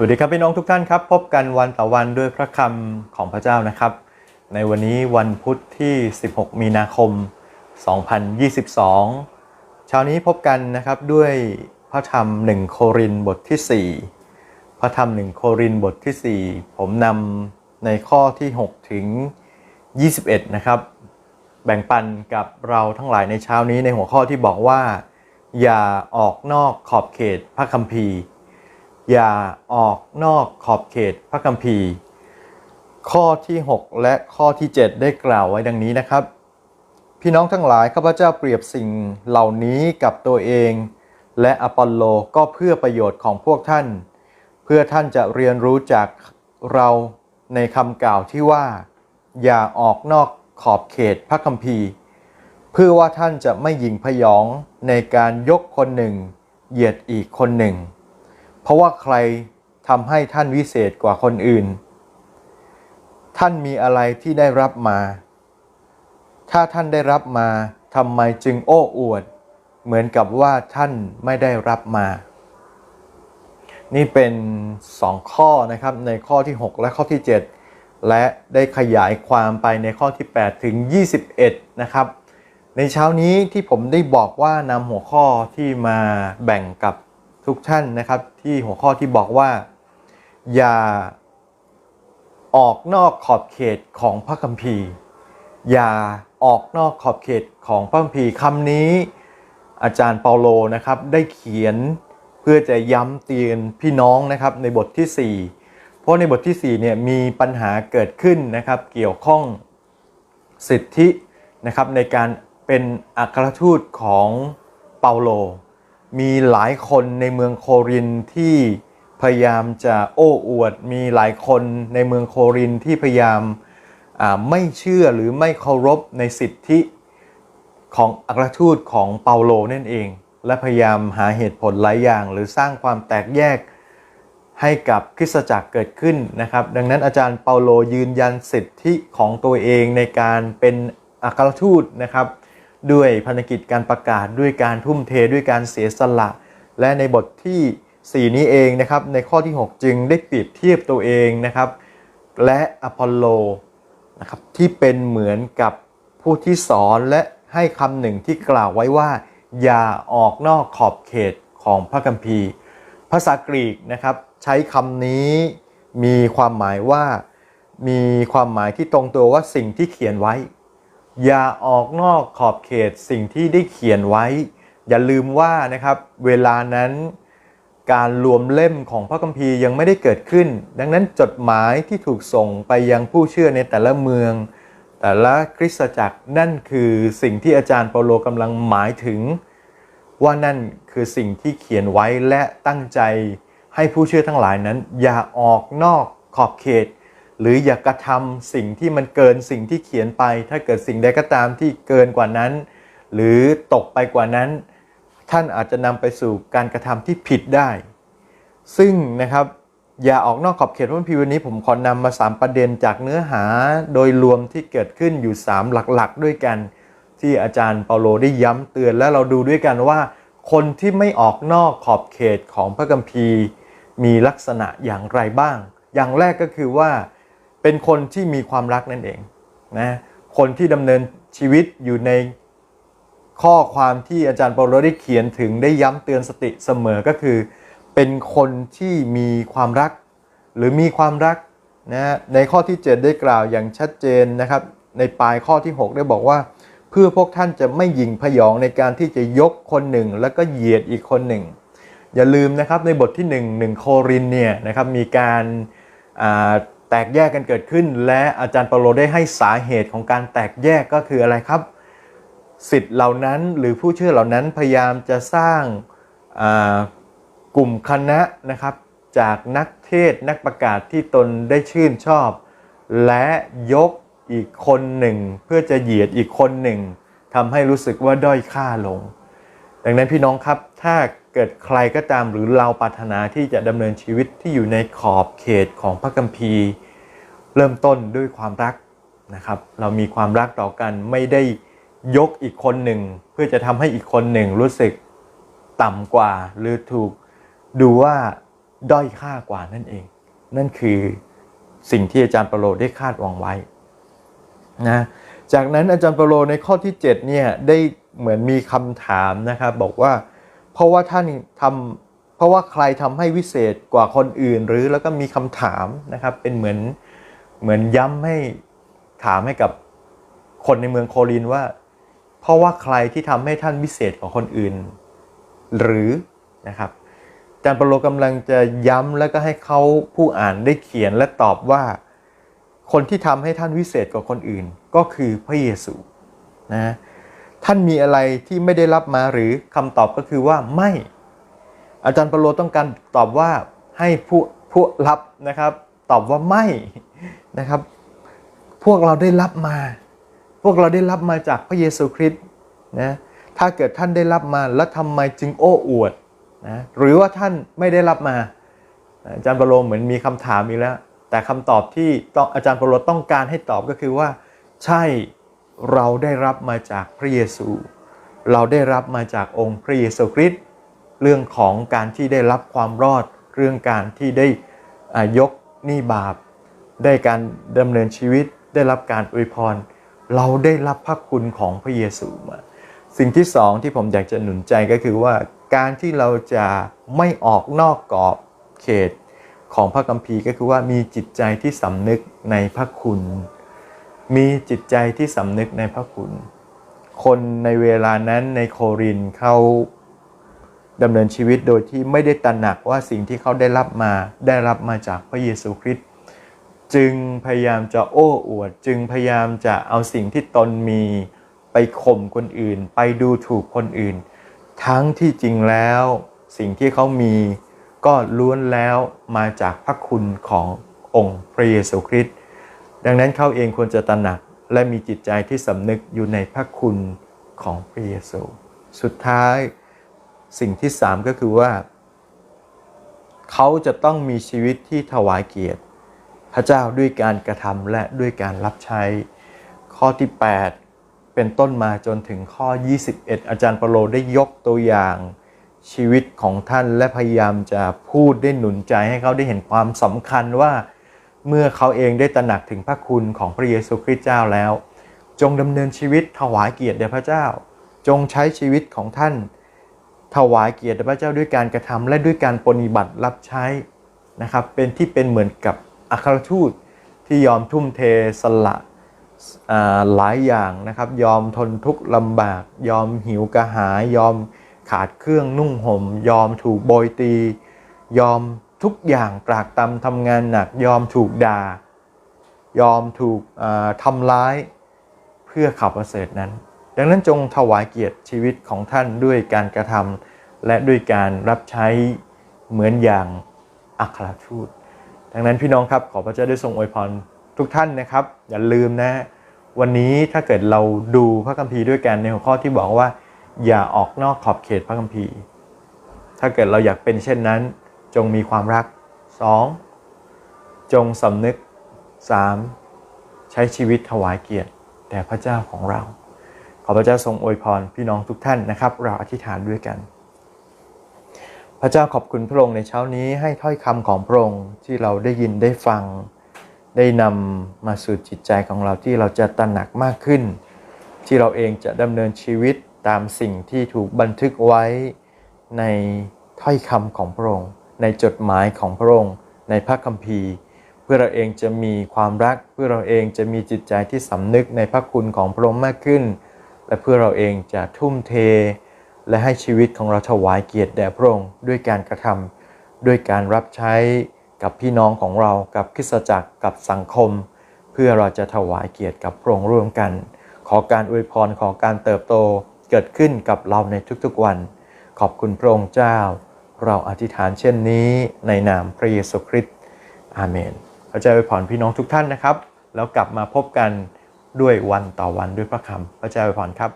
วัสดีครับพี่น้องทุกท่านครับ พบกันวันต่อวันด้วยพระคำของพระเจ้านะครับ ในวันนี้วันพุทธที่ 16 มีนาคม 2022 เช้านี้พบกันนะครับด้วยพระธรรม 1 โครินบทที่ 4 พระธรรม 1 โครินบทที่ 4 ผมนำในข้อที่ 6 ถึง 21 นะครับ แบ่งปันกับเราทั้งหลายในเช้านี้ในหัวข้อที่บอกว่า อย่าออกนอกขอบเขตพระคัมภีร์ อย่าออกนอกขอบเขตพระคัมภีร์ ข้อที่ 6 และข้อที่ 7 ได้กล่าวไว้ดังนี้นะครับ พี่น้องทั้งหลายข้าพเจ้าเปรียบสิ่งเหล่านี้กับตัวเอง และอปอลโลก็เพื่อประโยชน์ของพวกท่าน เพื่อท่านจะเรียนรู้จากเราในคำกล่าวที่ว่า อย่าออกนอกขอบเขตพระคัมภีร์ เพื่อว่าท่านจะไม่หยิงพยองในการยกคนหนึ่ง เหยียดอีกคนหนึ่ง เพราะว่าใครทำให้ท่านวิเศษกว่าคนอื่น ท่านมีอะไรที่ได้รับมา ถ้าท่านได้รับมาทำไมจึงโอ้อวด เหมือนกับว่าท่านไม่ได้รับมา นี่เป็นสองข้อนะครับในข้อที่ 6 และข้อที่ 7 และได้ขยายความไปในข้อที่ 8 ถึง 21 นะครับ ในเช้านี้ที่ผมได้บอกว่านำหัวข้อที่มาแบ่งกับ ทุกท่านนะครับที่หัวข้อที่บอกว่า อย่าออกนอกขอบเขตของพระคัมภีร์ อย่าออกนอกขอบเขตของพระคัมภีร์คำนี้ อาจารย์เปาโลนะครับได้เขียนเพื่อจะย้ำเตือนพี่น้องนะครับในบทที่ 4 เพราะในบทที่4เนี่ยมีปัญหาเกิดขึ้นนะครับเกี่ยวข้องสิทธินะครับในการเป็นอัครทูตของเปาโล มีหลายคนในเมืองโครินที่พยายามจะโอ้อวด มีหลายคนในเมืองโครินที่พยายามาไม่เชื่อหรือไม่เคารพในสิทธิของอัครทูตของเปาโลนั่นเอง และพยายามหาเหตุผลหลายอย่าง หรือสร้างความแตกแยกให้กับคริสตจักรเกิดขึ้นนะครับ ดังนั้นอาจารย์เปาโลยืนยันสิทธิของตัวเองในการเป็นอัครทูตนะครับ ด้วยพันธกิจการประกาศด้วยการทุ่มเทด้วยการเสียสละ และในบทที่ 4 นี้เองนะครับ ในข้อที่ 6 จึงได้เปรียบเทียบตัวเองนะครับ และอพอลโลนะครับที่เป็นเหมือนกับผู้ที่สอนและให้คำหนึ่งที่กล่าวไว้ว่า อย่าออกนอกขอบเขตของพระคัมภีร์ ภาษากรีกนะครับ ใช้คำนี้มีความหมายว่า มีความหมายที่ตรงตัวว่าสิ่งที่เขียนไว้ อย่าออกนอกขอบเขตสิ่งที่ได้เขียนไว้ อย่าลืมว่านะครับเวลานั้นการรวมเล่มของพระคัมภีร์ยังไม่ได้เกิดขึ้น ดังนั้นจดหมายที่ถูกส่งไปยังผู้เชื่อในแต่ละเมือง แต่ละคริสตจักรนั่นคือสิ่งที่อาจารย์เปาโลกำลังหมายถึง ว่านั่นคือสิ่งที่เขียนไว้และตั้งใจให้ผู้เชื่อทั้งหลายนั้น อย่าออกนอกขอบเขต หรืออย่ากระทำสิ่งที่มันเกินสิ่งที่เขียนไป ถ้าเกิดสิ่งใดก็ตามที่เกินกว่านั้น หรือตกไปกว่านั้น ท่านอาจจะนำไปสู่การกระทำที่ผิดได้ ซึ่งนะครับอย่าออกนอกขอบเขตพระคัมภีวันนี้ผมขอนำมา 3 ประเด็นจากเนื้อหาโดยรวมที่เกิดขึ้นอยู่ 3 หลักๆ ด้วยกัน ที่อาจารย์เปาโลได้ย้ำเตือนและเราดูด้วยกันว่า คนที่ไม่ออกนอกขอบเขตของพระคัมภีร์ มีลักษณะอย่างไรบ้าง อย่างแรกก็คือว่า เป็นคนที่มีความรักนั่นเองนะคนที่ดำเนินชีวิตอยู่ในข้อความที่อาจารย์เปาโลได้เขียนถึงได้ย้ำเตือนสติเสมอก็คือ เป็นคนที่มีความรัก หรือมีความรักนะในข้อที่ 7 ได้กล่าวอย่างชัดเจนนะครับ ในปลายข้อที่ 6 ได้บอกว่า เพื่อพวกท่านจะไม่หยิ่งพยองในการที่จะยกคนหนึ่ง แล้วก็เหยียดอีกคนหนึ่ง อย่าลืมนะครับในบทที่ 1 1 โครินเนี่ยนะครับมีการอ่า แตกแยกกันเกิดขึ้น และอาจารย์เปาโลได้ให้สาเหตุของการแตกแยกก็คืออะไรครับ สิทธิ์เหล่านั้นหรือผู้เชื่อเหล่านั้นพยายามจะสร้างกลุ่มคณะนะครับจากนักเทศนักประกาศที่ตนได้ชื่นชอบ และยกอีกคนหนึ่ง เพื่อจะเหยียดอีกคนหนึ่งทำให้รู้สึกว่าด้อยค่าลง ดังนั้นพี่น้องครับถ้า เกิดใครก็ตามหรือเราปรารถนาที่จะดำเนินชีวิตที่อยู่ในขอบเขตของพระคัมภีร์ เริ่มต้นด้วยความรักนะครับ เรามีความรักต่อกันไม่ได้ยกอีกคนหนึ่ง เพื่อจะทำให้อีกคนหนึ่งรู้สึกต่ำกว่า หรือถูกดูว่าด้อยค่ากว่านั่นเอง นั่นคือสิ่งที่อาจารย์เปโลได้คาดหวังไว้นะจากนั้นอาจารย์เปโลในข้อที่7เนี่ยได้เหมือนมีคำถามนะครับบอกว่า เพราะว่าท่านทำเพราะว่าใครทำให้วิเศษกว่าคนอื่น หรือแล้วก็มีคำถามนะครับ เป็นเหมือนเหมือนย้ำให้ถามให้กับคนในเมืองโครินว่า เพราะว่าใครที่ทำให้ท่านวิเศษกว่าคนอื่น หรือนะครับอาจารย์เปาโลกำลังจะย้ำแล้วก็ให้เขาผู้อ่านได้เขียนและตอบว่า คนที่ทำให้ท่านวิเศษกว่าคนอื่น ก็คือพระเยซูนะ ท่านมีอะไรที่ไม่ได้รับมาหรือคำตอบก็คือว่าไม่ อาจารย์เปาโลต้องการตอบว่าให้ผู้ผู้รับนะครับ ตอบว่าไม่นะครับ พวกเราได้รับมา พวกเราได้รับมาจากพระเยซูคริสต์นะถ้าเกิดท่านได้รับมาแล้วทำไมจึงโอ้อวดนะหรือว่าท่านไม่ได้รับมา อาจารย์เปาโลเหมือนมีคำถามอีกแล้ว แต่คำตอบที่อาจารย์เปาโลต้องการให้ตอบก็คือว่า ใช่ เราได้รับมาจากพระเยซู เราได้รับมาจากองค์พระเยซูคริสต์เรื่องของการที่ได้รับความรอด เรื่องการที่ได้ยกหนี้บาป ได้การดำเนินชีวิต ได้รับการอวยพร เราได้รับพระคุณของพระเยซูมา สิ่งที่สองที่ผมอยากจะหนุนใจก็คือว่าการที่เราจะไม่ออกนอกกรอบเขตของพระคัมภีร์ก็คือว่ามีจิตใจที่สำนึกในพระคุณ มีจิตใจที่สำนึกในพระคุณ คนในเวลานั้นในโครินเขาดำเนินชีวิตโดยที่ไม่ได้ตระหนักว่าสิ่งที่เขาได้รับมาได้รับมาจากพระเยซูคริสต์จึงพยายามจะโอ้อวด จึงพยายามจะเอาสิ่งที่ตนมีไปข่มคนอื่น ไปดูถูกคนอื่น ทั้งที่จริงแล้วสิ่งที่เขามีก็ล้วนแล้วมาจากพระคุณขององค์พระเยซูคริสต์ ดังนั้นเขาเองควรจะตระหนักและมีจิตใจที่สำนึกอยู่ในพระคุณของพระเยซู สุดท้ายสิ่งที่สามก็คือว่า เขาจะต้องมีชีวิตที่ถวายเกียรติ พระเจ้าด้วยการกระทำและด้วยการรับใช้ ข้อที่ 8 เป็นต้นมาจนถึงข้อ 21 อาจารย์เปาโลได้ยกตัวอย่างชีวิตของท่านและพยายามจะพูดได้หนุนใจให้เขาได้เห็นความสำคัญว่า เมื่อเขาเองได้ตระหนักถึงพระคุณของพระเยซูคริสต์เจ้าแล้ว จงดำเนินชีวิตถวายเกียรติแด่พระเจ้า จงใช้ชีวิตของท่าน ถวายเกียรติแด่พระเจ้าด้วยการกระทำและด้วยการปฏิบัติรับใช้นะครับเป็นที่เป็นเหมือนกับอัครทูตที่ยอมทุ่มเทสละหลายอย่างนะครับยอมทนทุกข์ลำบาก ยอมหิวกระหาย ยอมขาดเครื่องนุ่งหม่ม ยอมถูกโบยตี ยอม ทุกอย่างตรากตำทำงานหนักยอมถูกด่า ยอมถูกทำร้ายเพื่อข่าวประเสริฐนั้น ดังนั้นจงถวายเกียรติชีวิตของท่านด้วยการกระทำและด้วยการรับใช้เหมือนอย่างอัครทูต ดังนั้นพี่น้องครับขอพระเจ้าได้ทรงอวยพรทุกท่านนะครับ อย่าลืมนะวันนี้ถ้าเกิดเราดูพระคัมภีร์ด้วยกันในหัวข้อที่บอกว่า อย่าออกนอกขอบเขตพระคัมภีร์ ถ้าเกิดเราอยากเป็นเช่นนั้น จงมีความรัก 2. จงสำนึก 3. ใช้ชีวิตถวายเกียรติแด่พระเจ้าของเรา ขอพระเจ้าทรงอวยพรพี่น้องทุกท่านนะครับ เราอธิษฐานด้วยกัน พระเจ้าขอบคุณพระองค์ในเช้านี้ให้ถ้อยคำของพระองค์ที่เราได้ยินได้ฟัง ได้นำมาสู่จิตใจของเราที่เราจะตระหนักมากขึ้น ที่เราเองจะดำเนินชีวิตตามสิ่งที่ถูกบันทึกไว้ในถ้อยคำของพระองค์ ในจดหมายของพระองค์ ในพระคัมภีร์ เพื่อเราเองจะมีความรัก เพื่อเราเองจะมีจิตใจที่สำนึกในพระคุณของพระองค์มากขึ้น และเพื่อเราเองจะทุ่มเท และให้ชีวิตของเราถวายเกียรติแด่พระองค์ด้วยการกระทำด้วยการรับใช้กับพี่น้องของเรากับคริสตจักรกับสังคม เพื่อเราจะถวายเกียรติกับพระองค์ร่วมกัน ขอการอวยพรขอการเติบโตเกิดขึ้นกับเราในทุกๆวัน ขอบคุณพระองค์เจ้า เราอธิษฐานเช่นนี้ในนามพระเยซูคริสต์อาเมนพระเจ้าอวยพรพี่น้องทุกท่านนะครับ แล้วกลับมาพบกันด้วยวันต่อวันด้วยพระคำพระเจ้าอวยพรครับ